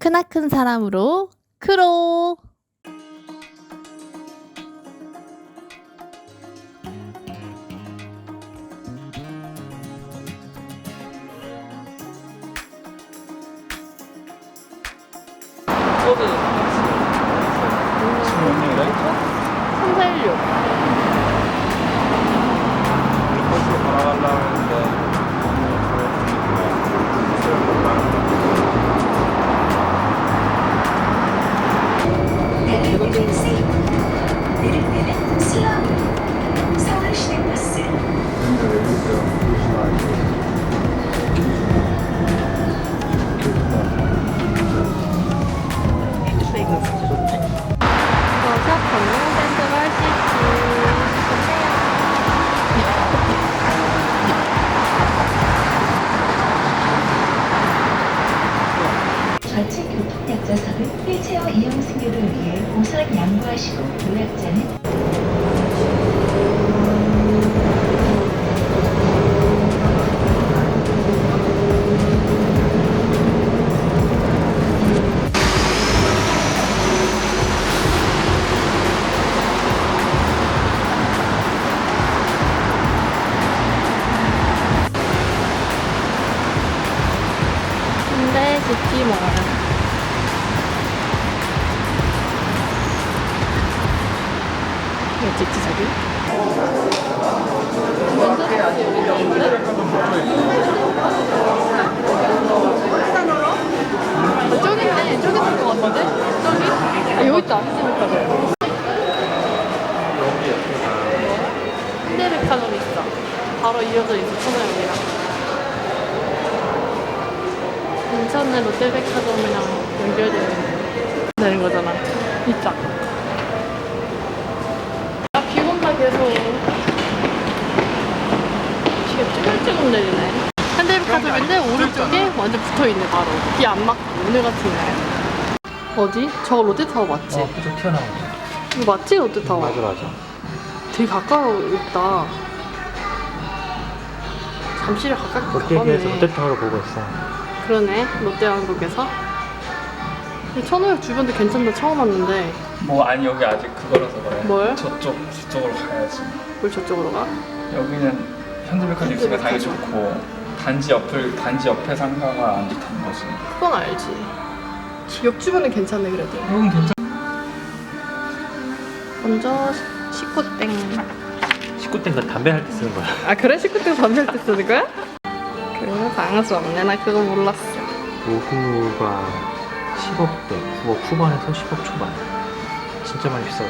크나큰 사람으로 크로 백화점. 있어. 바로 이어져 있어, 천호역이랑. 인천의 롯데백화점이랑 연결되는 되는 거잖아. 진짜. 계속. 비가 쭈글쭈글 내리네. 현대백화점인데 오른쪽에 완전 붙어 있네, 바로. 비 안 맞고, 오늘 같은 날. 어디? 저거 롯데타워 맞지? 어, 그쪽 튀어나온 거. 이거 맞지, 롯데타워? 맞아, 맞아. 되게 가까워 있다. 잠시를 가깝게 롯데기에서 가깝네. 롯데타워를 보고 있어. 그러네 롯데왕국에서 천호역 주변도 괜찮다 처음 왔는데 뭐 아니 여기 아직 그거라서 뭘? 저쪽 저쪽으로 가야지 뭘 저쪽으로 가? 여기는 현대백화점 있으니까 당연히 좋고 단지 옆을 단지 옆에 상가가 안 좋다는 거지 그건 알지 역 주변은 괜찮네 그래도 여긴 괜찮아 먼저 식구땡 19대 그 담배 할 때 쓰는 거야. 아 그래? 식구땡 잠잘 때 쓰는 거야? 그래 당연수 없네 나 그거 몰랐어 오후가 10억대, 9억 후반에서 10억 초반. 진짜 많이 비싸다.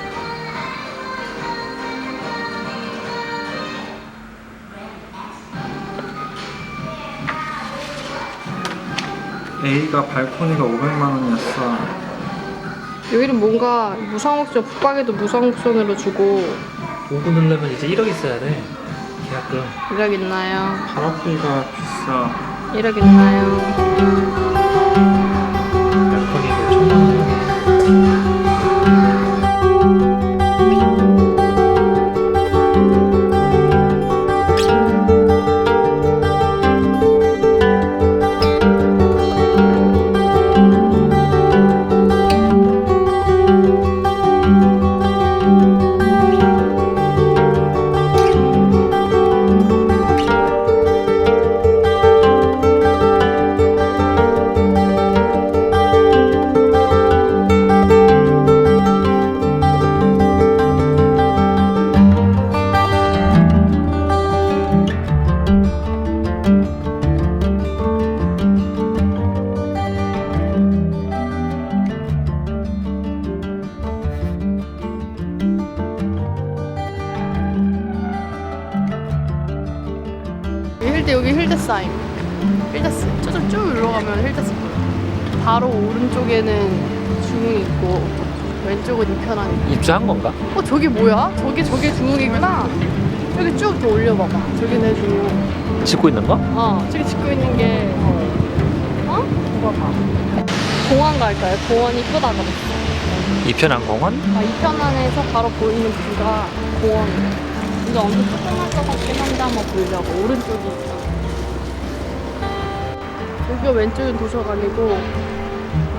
A가 발코니가 500만 원이었어 여기는 뭔가 무상옵션 북방에도 무상옵션으로 주고 5구 넣으려면 이제 1억 있어야 돼. 계약금. 1억 있나요? 8억비가 비싸 1억 있나요? 바로 오른쪽에는 중흥 있고 왼쪽은 이편한 있고 입주한 건가? 어 저기 뭐야? 저기 저기 중흥이구나 여기 쭉 더 올려봐봐 저기 내 중흥 짓고 있는 거? 어 저기 짓고 있는 게 어? 이거 봐 공원 갈까요? 공원 이쁘다 그랬어 이편한 공원? 아, 이편 안에서 바로 보이는 뷰가 공원이에요 근데 엄청 조그만 것 같긴 한데 한번 보려고 오른쪽이 있어 여기가 왼쪽은 도서관이고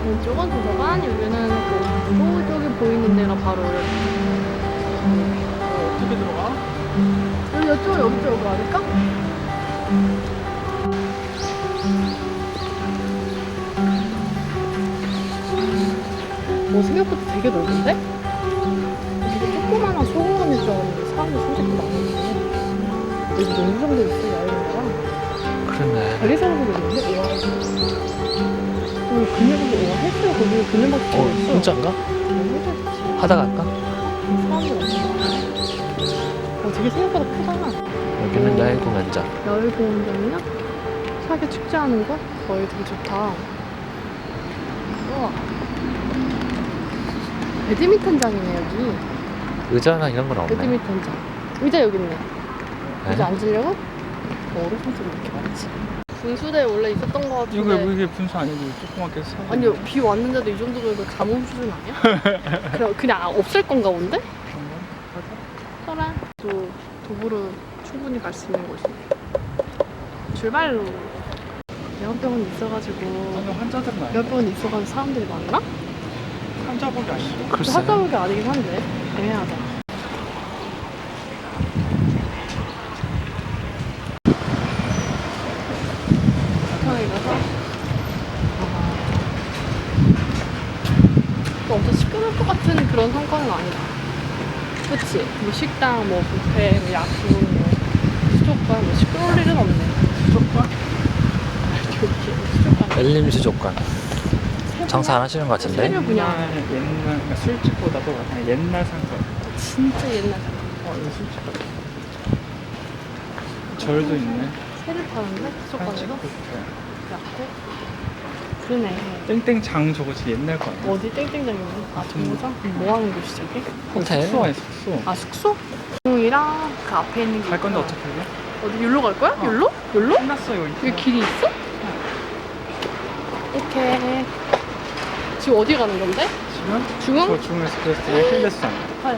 왼쪽은 도서관, 여기는 그 저쪽에 보이는 데가 바로 이렇게. 어, 어떻게 들어가? 여기 이쪽 여기 쪽으로 갈까? 뭐 생각보다 되게 넓은데? 되게 조그마한 소공원일 줄 알았는데 사람이 생각보다 많네. 여기 농구장도 있어 야외가. 그러네. 관리사무소도 있는데? 와. 오늘 그늘밖에 와 헬스가 거기 그늘밖에 어, 없어. 혼자 있지. 하다 갈까? 사람이 없어. 어, 되게 생각보다 크잖아. 여기는 오. 야외 공연장. 야외 공연장이나 사계 축제하는 거? 거의 되게 좋다. 우와. 배드민턴장이네 여기. 의자나 이런 건 없네. 배드민턴장. 의자 여기 있네. 네? 의자 앉으려고? 어, 어르신들이 이렇게 많지. 분수대 원래 있었던 거 이거 같은데. 이게 분수 아니고 조그맣게 사. 아니요 비 왔는데도 이 정도면 그 가뭄 수준 아니야? 그냥 그냥 없을 건가 본데? 그래. 또 도보로 충분히 갈 수 있는 곳이네. 출발로. 대형병원 있어가지고 아니 환자들은 아니야. 대형병원 있어가지고 사람들이 많나? 환자복이 아니야. 글쎄. 하자보기 아니긴 한데 애매하다. 편하게 가서 아. 또 엄청 시끄러울 것 같은 그런 상권은 아니다. 그치? 뭐 식당, 뭐 뷔페, 뭐 약국, 뭐 수족관, 뭐 시끄러울 일은 없네. 수족관? 엘림 수족관. 장사 안 하시는 것 같은데? 분야. 옛날 옛날 그러니까 술집보다도 그냥 옛날 상권. 진짜 옛날 사람. 어 이거 술집 같아. 절도 있네. 새를 파는데? 수족관에서? 약국? 그러네. 땡땡 장 저거 진짜 옛날 거 아니야? 어디 땡땡장이네? 아 정거장? 뭐 하는 곳이지 저게? 호텔. 숙소 아니 숙소. 아 숙소? 중이랑 그 앞에 있는 게 갈 건데 있구나. 어떻게 해? 어디 여기로 갈 거야? 어. 여기로? 여기로? 끝났어 여기. 여기 길이 있어? 오케이 지금 어디 가는 건데? 지금? 중흥? 저 중에서 그랬을 때 힐레스장. 아,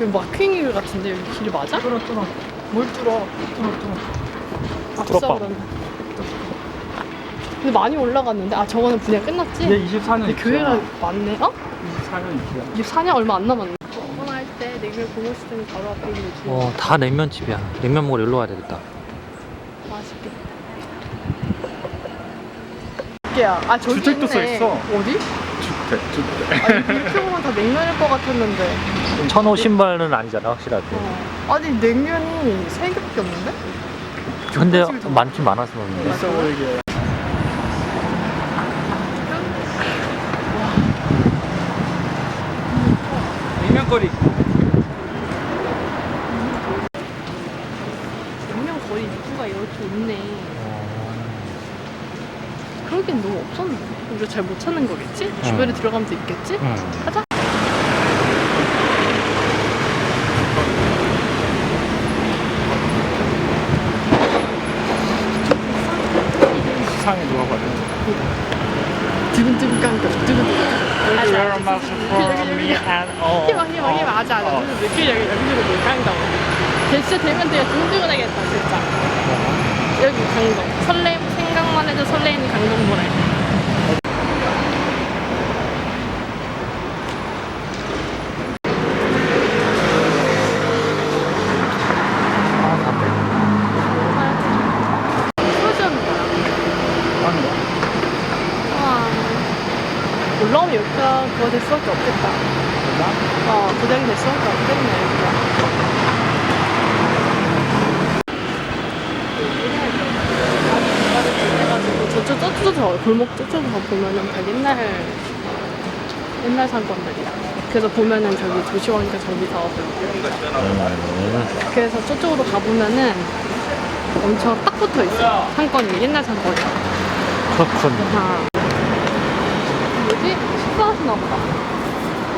여기 마킹일 같은데 여기 길이 맞아? 뚫어 뚫어 뭘 뚫어? 뚫어 뚫어. 앞서 뚫어봐. 그러면 근데 많이 올라갔는데 아 저거는 분야 끝났지? 얘 24년 근데 교회가 많네 어? 24년 있지야. 24년 얼마 안 남았네 오픈할 때 냉면 공호시장이 바로 앞에 있는 집 어, 다 냉면집이야. 냉면 먹으러 일로 와야 되겠다. 맛있겠다. 이게야. 아 저기 주택도 있네. 써 있어. 어디? 주택 주택. 아니 이렇게 보면 다 냉면일 것 같았는데. 천호 신발은 아니잖아, 확실하게. 어. 아니 냉면이 세 개밖에 없는데? 근데 좀- 많긴 많아서 그런데. 있어 보이게. 냉면거리. 냉면 거리 입구가 이렇게 있네. 그러기엔 너무 없었는데. 우리가 잘 못 찾는 거겠지? 주변에 들어가면 또 있겠지? 응. 가자. 수상에 누워버려. 두근두근 깡깡 두근두근. Thank you very much for me and all. 희망 희망 어. 느낌 여기 여기로 못 간다고 진짜 되면 되게 든든하겠다 진짜 여기 강동 설레 생각만 해도 아? 하는 거야? 와 올라오면 여기가 그거 될 수밖에 없겠다 몰라? 어될 수밖에 없겠네 여기가 해가지고 저쪽 저쪽 저 골목 저쪽 가 보면은 다 옛날 옛날 상권들이야. 그래서 보면은 저기 도시왕자 저기 사업을 음. 그래서 저쪽으로 가보면은 엄청 딱 붙어 있어. 상권이 옛날 상권이. 그렇군. 아. 뭐지? 식사하시나 보다.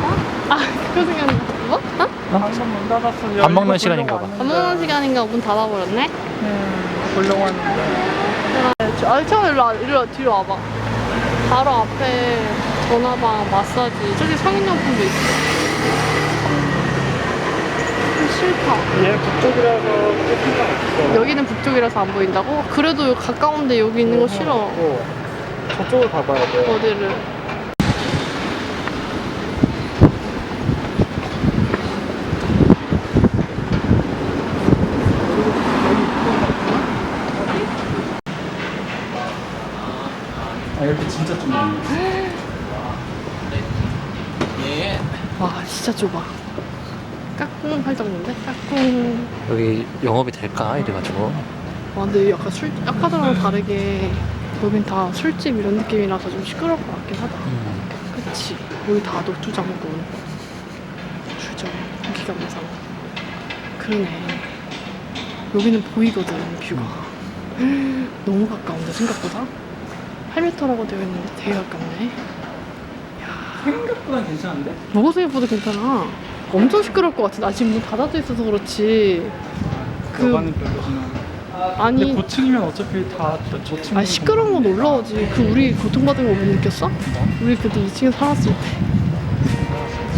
어? 아 그거 생각나. 뭐? 어? 방금 문 닫았어. 밥 먹는 시간인가 봐. 밥 먹는 시간인가 문 닫아버렸네. 음, 보려고 하는데. 아, 처음 일로, 와, 일로 와, 뒤로 와봐. 바로 앞에 전화방, 마사지, 저기 성인용품도 있어. 좀 싫다. 얘 북쪽이라서 끝인가 없어. 여기는 북쪽이라서 안 보인다고? 그래도 가까운데 여기 있는 거 싫어. 어, 저쪽을 가봐야 돼. 어디를? 아 이렇게 진짜 좀 많네. 와 진짜 좁아. 까꿍 할 정도인데? 까꿍. 여기 영업이 될까 이래가지고 와 근데 약간 술 아까랑 다르게 여긴 다 술집 이런 느낌이라서 좀 시끄러울 것 같긴 하다. 음. 그치. 여기 다 녹두장군. 주점. 기감상. 그러네. 여기는 보이거든, 뷰가. 너무 가까운데, 생각보다? 8m라고 되어 있는데 되게 가깝네. 생각보다 괜찮은데? 뭐가 생각보다 괜찮아. 엄청 시끄러울 것 같아. 나 지금 문 닫아져 있어서 그렇지. 그, 별로지만. 근데 아니, 고층이면 어차피 다 저- 저층. 아 시끄러운 건 올라오지. 그 우리 고통받은 거 못 느꼈어? 우리 그때 2층에 살았을 때.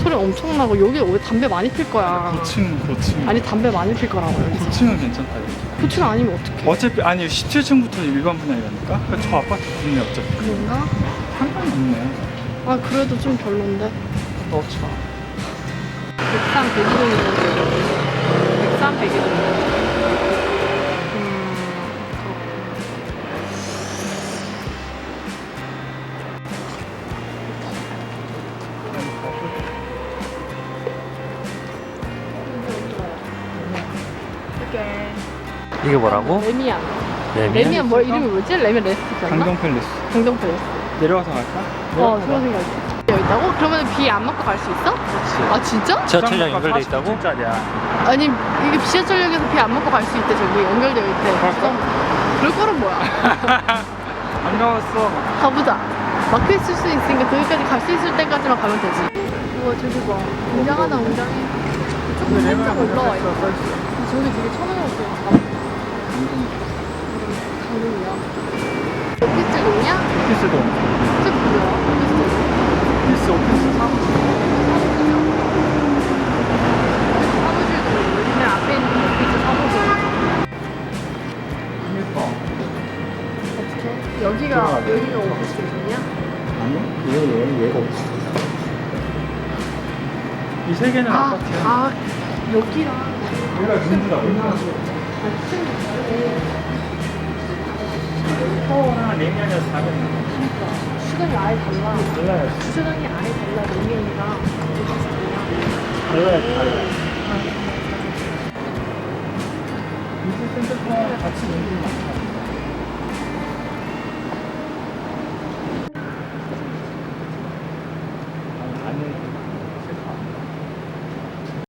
소리 엄청 나고 여기 왜 담배 많이 필 거야. 고층 고층. 아니 담배 많이 필 거라고 여기서. 고층은 괜찮다. 여기. 고층 아니면 어떡해? 어차피 아니 17층부터 일반 분양이라니까. 그러니까 저 아파트 분이 어차피 그런가? 상관이 없네. 아 그래도 좀 별론데. 넣자. 103 102동이던데. 103 102동. 음. 이게 뭐라고? 레미안. 레미안? 레미안 뭐 이름이 뭐지? 레미안 레스토랑가? 강경 팰리스. 강동 팰리스. 내려가서 갈까? 어, 그런 생각이 여기 있다고? 그러면 비 안 맞고 갈 수 있어? 아 진짜? 지하철장 연결돼 있다고? 짜리야. 아니 이게 지하철역에서 비 안 맞고 갈 수 있대 저기 연결되어 있대. 그럴까? 그럴 거는 뭐야? 안 가봤어. 가보자. 막혀 있을 수 있으니까 거기까지 갈 수 있을 때까지만 가면 되지. 우와 저기 봐. 웅장하다 웅장해. 조금 살짝 올라와 있어. 저기 되게 천연스러 워. 강릉이야. 오피스 있냐? 오피스도. 저기 뭐야? 오피스. 오피스 오피스. 사무실도 우리네 앞에 있는 오피스 사무실. 예뻐. 어떻게? 여기가. 여기가 오피스이냐? 아니? 얘, 얘, 얘가 없어. 이세 개는 아, 아파트야. 아 여기랑 얘가 진주라고. 서울랑 레미안이랑 다른 그러니까 시간이 아예 달라. 달라요. 주차장이 아예 달라. 레미안이랑 오피스랑. 달라요, 달라요. 이스 센터랑 같이 연결이 많다.